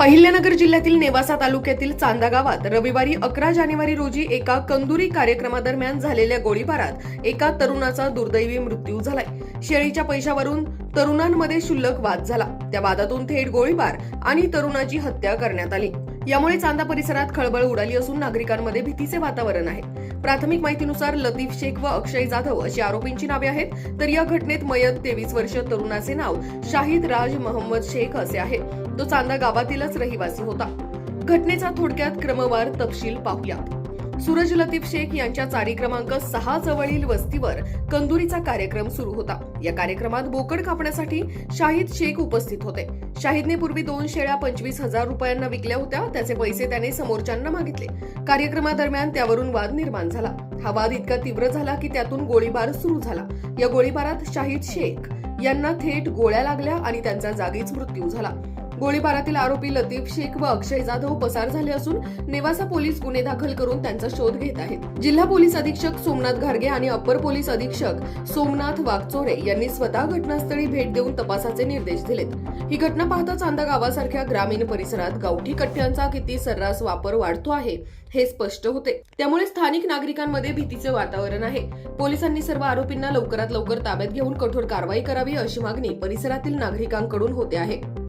अहिल्यानगर जिल्ह्यातील नेवासा तालुक्यातील चांदा गावात रविवारी अकरा जानेवारी रोजी एका कंदुरी कार्यक्रमादरम्यान झालेल्या गोळीबारात एका तरुणाचा दुर्दैवी मृत्यू झालाय. शेळीच्या पैशावरून तरुणांमध्ये क्षुल्लक वाद झाला. त्या वादातून थेट गोळीबार आणि तरुणाची हत्या करण्यात आली. यामुळे चांदा परिसरात खळबळ उडाली असून नागरिकांमध्ये भीतीचे वातावरण आहे. प्राथमिक माहितीनुसार लतीफ शेख व अक्षय जाधव अशी आरोपींची नावे आहेत. तर या घटनेत मयत तेवीस वर्ष तरुणाचे नाव शाहिद राज मोहम्मद शेख असे आहे. तो चांदा गावातीलच रहिवासी होता. घटनेचा थोडक्यात क्रमवार तपशील पाहूयात. सूरज लतीफ शेख यांच्या चारी क्रमांक सहा जवळील वस्तीवर कंदुरीचा कार्यक्रम सुरू होता. या कार्यक्रमात बोकड कापण्यासाठी शाहिद शेख उपस्थित होते. शाहिदने पूर्वी दोन शेळ्या पंचवीस हजार रुपयांना विकल्या होत्या. त्याचे पैसे त्याने समोरच्यांना मागितले. कार्यक्रमादरम्यान त्यावरून वाद निर्माण झाला. हा वाद इतका तीव्र झाला की त्यातून गोळीबार सुरू झाला. या गोळीबारात शाहिद शेख यांना थेट गोळ्या लागल्या आणि त्यांचा जागीच मृत्यू झाला. गोळीबारातील आरोपी लतीफ शेख व अक्षय जाधव पसार झाले असून नेवासा पोलीस गुन्हे दाखल करून त्यांचा शोध घेत आहेत. जिल्हा पोलीस अधीक्षक सोमनाथ घारगे आणि अप्पर पोलीस अधीक्षक सोमनाथ वाघचोरे यांनी स्वतः घटनास्थळी भेट देऊन तपासाचे निर्देश दिलेत. ही घटना पाहता चांदा गावासारख्या ग्रामीण परिसरात गावठी कट्ट्यांचा किती सर्रास वापर वाढतो आहे हे स्पष्ट होते. त्यामुळे स्थानिक नागरिकांमध्ये भीतीचे वातावरण आहे. पोलिसांनी सर्व आरोपींना लवकरात लवकर ताब्यात घेऊन कठोर कारवाई करावी अशी मागणी परिसरातील नागरिकांकडून होते आहे.